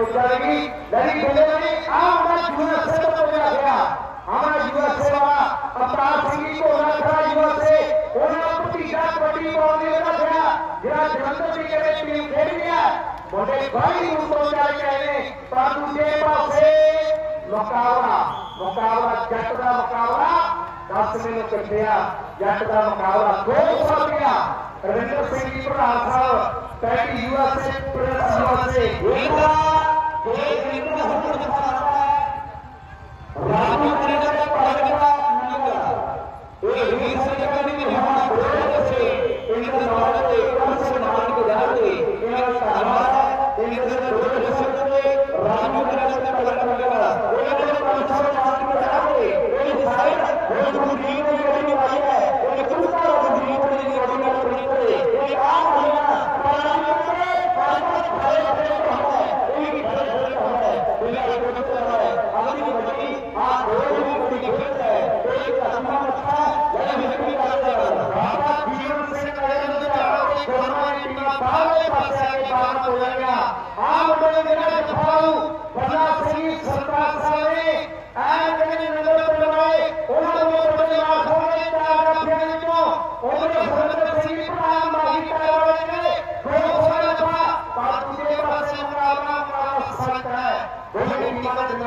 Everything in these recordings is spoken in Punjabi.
ಉದ್ದಾಗಿ मुकाबला मुकाबला जटरा मुकाबला दस मिनट कर दिया जटरा मुकाबला दो सौ दिया रविंद्र सिंह जी प्रधान साहब पहली युवा से प्रधान युवा से ਇਹਦਾ ਇਹ ਇੱਕ ਹੁਕਮ ਦਿਖਾਉਂਦਾ ਹੈ ਰਾਜੂ ਕੈਨੇਡਾ ਦਾ ਪ੍ਰਗਟਾ ਨੰਗਾ ਇਹ ਵੀਰ ਸਿੰਘ ਕਹਿੰਦੇ ਵੀ ਹਮਾਰਾ ਬੋਲ ਸੇ ਇਹਨਾਂ ਦਾ ਨਾਮ ਤੇ ਕਮ ਸੇ ਮਾਨ ਕੇ ਜਾਣਗੇ ਇਹਨਾਂ ਦਾ ਧੰਨਵਾਦ ਹੈ ਇਹਨਾਂ ਦੇ ਦੋ ਦਸਤ ਦੇ ਰਾਜੂ ਕੈਨੇਡਾ ਦਾ ਪ੍ਰਗਟਾ ਨੰਗਾ ਇਹਨਾਂ ਦੇ ਕਮ ਸੇ ਮਾਨ ਕੇ ਜਾਣਗੇ ਇਹ ਸਾਇਦ ਉਹ ਗੁਰਦੀਪ ਦੀ ਜਿਹੜੀ ਆਈ ਹੈ ਇਹ ਕੁੱਤਾ ਗੁਰਦੀਪ ਦੀ ਜਿਹੜੀ ਨਾਲ ਪੜੀ ਕਰੇ ਇਹ ਆ ਹੋਇਆ ਰਾਜੂ ਕੈਨੇਡਾ ਪਾਸਪੋਰਟ ਫਾਇਲ ਕਰੇ ਹੁੰਦਾ ਹੈ ਇਹ ਵੀ ਫਾਇਲ ਹੁੰਦਾ ਹੈ ਇਹ ਇੱਕ ਕੁੱਤਾ ਹੈ ਅਗਲੀ ਵੱਡੀ ਆ ਦੋ ਦੀ ਬੜੀ ਖੇਡ ਹੈ ਇਹ ਕਸਮਾ ਮੱਥਾ ਲੈ ਮਿੱਟੀ ਕਰਦਾ ਬਾਬਾ ਜੀਵਨ ਸਿੰਘ ਕਹੇ ਲੁਧਿਆਣਾ ਦੇ ਦੋਨਾਂ ਟੀਮਾਂ ਬਾਹਰਲੇ ਪਾਸੇ ਆ ਕੇ ਬਾਹਰ ਹੋ ਜਾਣੀਆਂ ਆ ਮੁੰਡੇ ਜਿਹੜਾ ਜਫਾਊ ਬੰਦਾ ਸਿੰਘ ਸਰਦਾਰ ਸਾਹਿਬ ਨੇ ਐ ਜਿਹੜੇ ਨੰਬਰ ਤੇ ਲਵਾਏ ਉਹਨਾਂ ਨੂੰ ਬੜੇ ਮਾਰ ਹੋਣੇ ਚਾਰ ਰੱਖਿਆ ਵਿੱਚੋਂ ਉਹਨੇ ਸੁਰਿੰਦਰ ਸਿੰਘ ਪ੍ਰਧਾਨ ਮਾਗੀ ਟਾਇਰ ਵਾਲੇ ਨੇ ਦੋ ਸੋਨਾ ਦਫਾ ਪਰ ਦੂਜੇ ਪਾਸੇ ਮੁਕਾਬਲਾ ਮੁਕਾਬਲਾ ਸਖਤ ਹੈ ਦੋਵੇਂ ਟੀਮਾਂ ਦੇ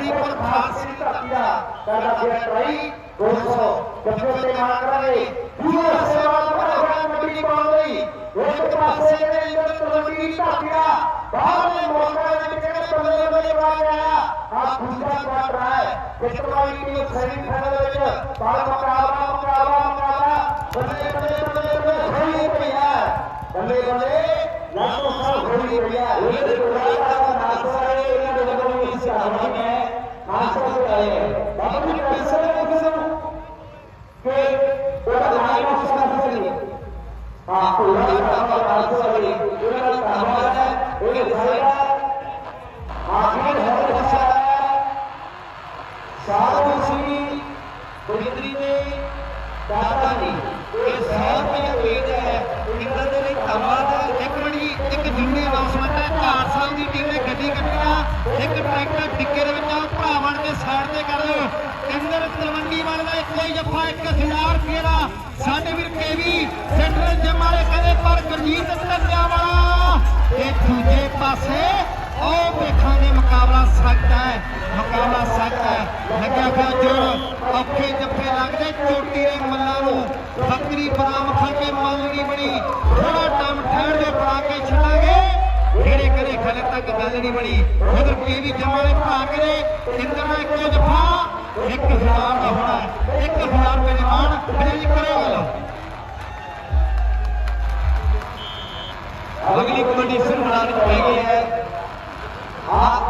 ਦਰਮਿਆਨ ਬੜੀ ਬਹੁਤ ਖਾਸ ਸਿੰਘ ਧਰਤੀਆ ਸਾਡਾ ਫਿਰ ਟਰਾਈ 200 ਜੱਫੇ ਤੇ ਮਾਰ ਕਰਾਂਗੇ ਦੂਜੇ ਸੇਵਾ ਦਾ ਕਬੱਡੀ ਪਾਉਣ ਲਈ ਇੱਕ ਪਾਸੇ ਜਿਹੜੇ ਇੰਦਰ ਤਲਵੰਡੀ ਧਰਤੀਆ ਬਾਹਰਲੇ ਮੌਕੇ ਵਿੱਚ ਕਿਹੜੇ ਬੱਲੇ ਬੱਲੇ ਵਾ ਗਿਆ ਆ ਦੂਜਾ ਕੁਆਟਰ ਹੈ ਜਿੱਤਵਾਈ ਟੀਮ ਸੈਮੀ ਫਾਈਨਲ ਵਿੱਚ ਬਾਲ ਮੁਕਾਬਲਾ ਮੁਕਾਬਲਾ ਮੁਕਾਬਲਾ ਬੱਲੇ ਬੱਲੇ ਬੱਲੇ ਬੱਲੇ ਹੋਈ ਪਈ ਹੈ ਬੱਲੇ ਬੱਲੇ ਲਾਖੋਂ ਸਾਲ ਹੋਈ ਪਈ ਹੈ ਸਾਡੇ ਵੀਰ ਕੇਵੀ ਸੈਂਟਰਲ ਜਿਮ ਵਾਲੇ ਕਹਿੰਦੇ ਪਰ ਗੁਰਜੀਤ ਧੰਨਿਆ ਵਾਲਾ ਮੁਕਾਬਲਾ ਸਖਤ ਹੈ, ਮੁਕਾਬਲਾ ਸਖਤ ਹੈ। ਲੱਗਿਆ ਪਿਆ ਜੋਰ ਔਖੇ ਜੱਫੇ ਲੱਗਦੇ, ਚੋਟੀ ਦੇ ਮੱਲਾਂ ਨੂੰ ਬੱਕਰੀ ਬਦਾਮ ਖਾ ਕੇ ਮੱਲ ਬਣੀ। ਥੋੜਾ ਟਾਈਮ ਠਹਿਰ ਦੇ ਕੇ ਛੱਡਾਂਗੇ। ਜਿਹੜੇ ਕਰੇ ਖਲੇ ਤੱਕ ਗੱਲ ਨਹੀਂ ਬਣੀ। ਉਧਰ ਕੀ ਵੀ ਜਮਾਲੇ ਭਰਾ ਕਰੇ, ਇੰਦਰ ਦਾ ਇੱਕੋ ਜਫਾ 1000 ਦਾ ਹੋਣਾ 1000 ਰੁਪਏ ਦੀ ਮਾਨ ਬਿਜਲੀ ਕਰੇ ਗੱਲ ਅਗਲੀ ਕਬੱਡੀ ਸਿਰ ਮੈਦਾਨ ਵਿੱਚ ਪੈ ਗਈ ਹੈ। ਆ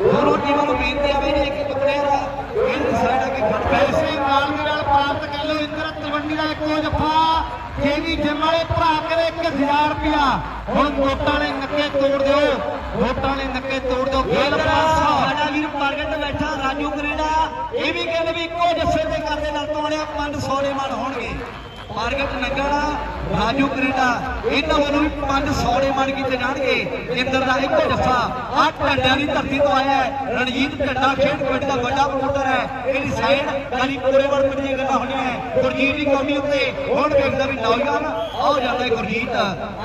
ਦੋ ਬਈ ਆ ਦੇ ਦਾਤਾ ਜੀ ਆ ਦੇ ਦੀ ਨੇ ਨੂੰ ਦੇ ਦੇ ਬੇਨਤੀ ਦੇ ਨੂੰ ਆਵੇ ਨੇ ਇੱਕ ਟੁਕੜੇ ਦਾ ਇਹ ਹੈ ਕਿ ਪੈਸੇ ਨਾਲ ਦੀ ਨਾਲ ਪ੍ਰਾਪਤ ਕਰ ਲਓ ਇੰਦਰ ਤਲਵੰਡੀ ਦਾ ਇੱਕੋ ਜਫਾ ਕੇਵੀ ਜਿਮ ਵਾਲੇ ਭਰਾ ਕਰੇ 1000 ਰੁਪਿਆ ਹੁਣ ਵੋਟਾਂ ਵਾਲੇ ਨੱਕੇ ਤੋੜ ਦਿਓ ਵੋਟਾਂ ਵਾਲੇ ਨੱਕੇ ਤੋੜ ਦਿਓ ਪਾਸਾ ਸਾਡਾ ਵੀਰ ਪ੍ਰਗਟ ਬੈਠਾ ਰਾਜੂ ਕੈਨੇਡਾ। ਇਹ ਵੀ ਕਹਿੰਦੇ ਵੀ ਇੱਕੋ ਜੱਫੇ ਤੇ ਕਰਦੇ ਨਾਲ ਤੋੜਿਆ 500 ਦੇ ਮਨ ਹੋਣਗੇ। ਪ੍ਰਗਟ ਨੰਗਣਾ ਰਾਜੂ ਕੈਨੇਡਾ, ਇਹਨਾਂ ਵੱਲੋਂ ਵੀ 500 ਦੇ ਮਨ ਕੀਤੇ ਜਾਣਗੇ। ਇੰਦਰ ਦਾ ਇੱਕ ਜੱਫਾ ਆ ਢੱਡਿਆਂ ਦੀ ਧਰਤੀ ਤੋਂ ਆਇਆ ਹੈ। ਰਣਜੀਤ ਢੱਡਾ ਖੇਡ ਕਬੱਡੀ ਦਾ ਵੱਡਾ ਪ੍ਰਮੋਟਰ ਹੈ। ਇਹਦੀ ਸਾਈਡ ਕਾਲੀ ਕੋਰੇਵੜ ਪਿੰਡ ਦੀਆਂ ਗੱਲਾਂ ਹੋਣੀਆਂ ਹੈ। ਗੁਰਜੀਤ ਦੀ ਕੌਮੀ ਉੱਤੇ ਹੁਣ ਵੇਖਦਾ ਵੀ ਨੌਜਵਾਨ ਆਓ ਜਾਂਦਾ ਹੈ ਗੁਰਜੀਤ।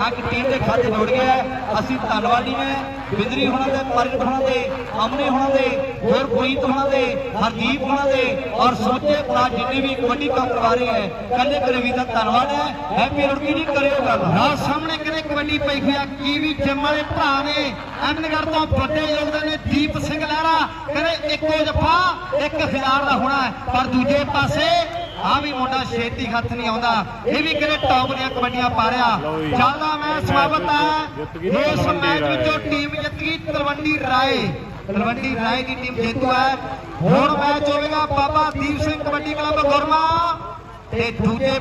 ਅੱਜ ਟੀਮ ਦੇ ਖਾਤੇ ਜੁੜ ਗਿਆ ਅਸੀਂ ਧੰਨਵਾਦੀ ਹਾਂ ਬਿੰਦਰੀ ਹੋਣਾ ਦੇ ਪਰਗਟ ਹੋਣਾ ਦੇ ਅਮਨੇ ਹੋਣਾ ਦੇ ਹੋਰ ਪੁਨੀਤ ਹੋਣਾ ਦੇ ਹਰਦੀਪ ਹੋਣਾ ਦੇ ਔਰ ਸੋਚੇ ਭਰਾ ਜਿੰਨੇ ਵੀ ਕਬੱਡੀ ਕੰਮ ਕਰਵਾ ਰਹੇ ਹੈ। ਕੱਲੇ ਕਰੇਵੀ ਦਾ ਧੰਨਵਾਦ ਹੈ। ਹੈਪੀ ਰੁੜਕੀ ਜੀ ਕਰਿਓ ਗੱਲ? ਹਾਂ ਸਾਹਮਣੇ ਕਿਹਨੇ ਕਬੱਡੀ ਪਈ ਹੋਈ ਆ, ਕੀਵੀ ਜਿਮ ਵਾਲੇ ਭਰਾ ਨੇ। ਅਮਨਗੜ ਤੋਂ ਵੱਡੇ ਯੋਗਦਾਨ ਨੇ ਦੀਪ ਸਿੰਘ ਲਹਿਰਾ। ਕਹਿੰਦੇ ਇੱਕੋ ਜਫਾ 1000 ਦਾ ਹੋਣਾ ਪਰ ਦੂਜੇ ਪਾਸੇ ਆ ਵੀ ਮੁੰਡਾ ਛੇਤੀ ਹੱਥ ਨਹੀਂ ਆਉਂਦਾ। ਇਹ ਵੀ ਕਿਹੜੇ ਟੌਪ ਦੀਆਂ ਕਬੱਡੀਆਂ ਪਾ ਰਿਹਾ। ਜ਼ਿਆਦਾ ਮੈਂ ਸਵਾਗਤ ਹੈ। ਇਸ ਮੈਚ ਵਿੱਚੋਂ ਟੀਮ ਜਿੱਤ ਗਈ ਤਲਵੰਡੀ ਰਾਏ। ਤਲਵੰਡੀ ਰਾਏ ਦੀ ਟੀਮ ਜੇਤੂ ਹੈ। ਹੁਣ ਮੈਚ ਹੋਵੇਗਾ ਬਾਬਾ ਦੀਪ ਸਿੰਘ ਕਬੱਡੀ ਕਲੱਬ ਗੁਰਮਾ ਤੇ ਦੂਜੇ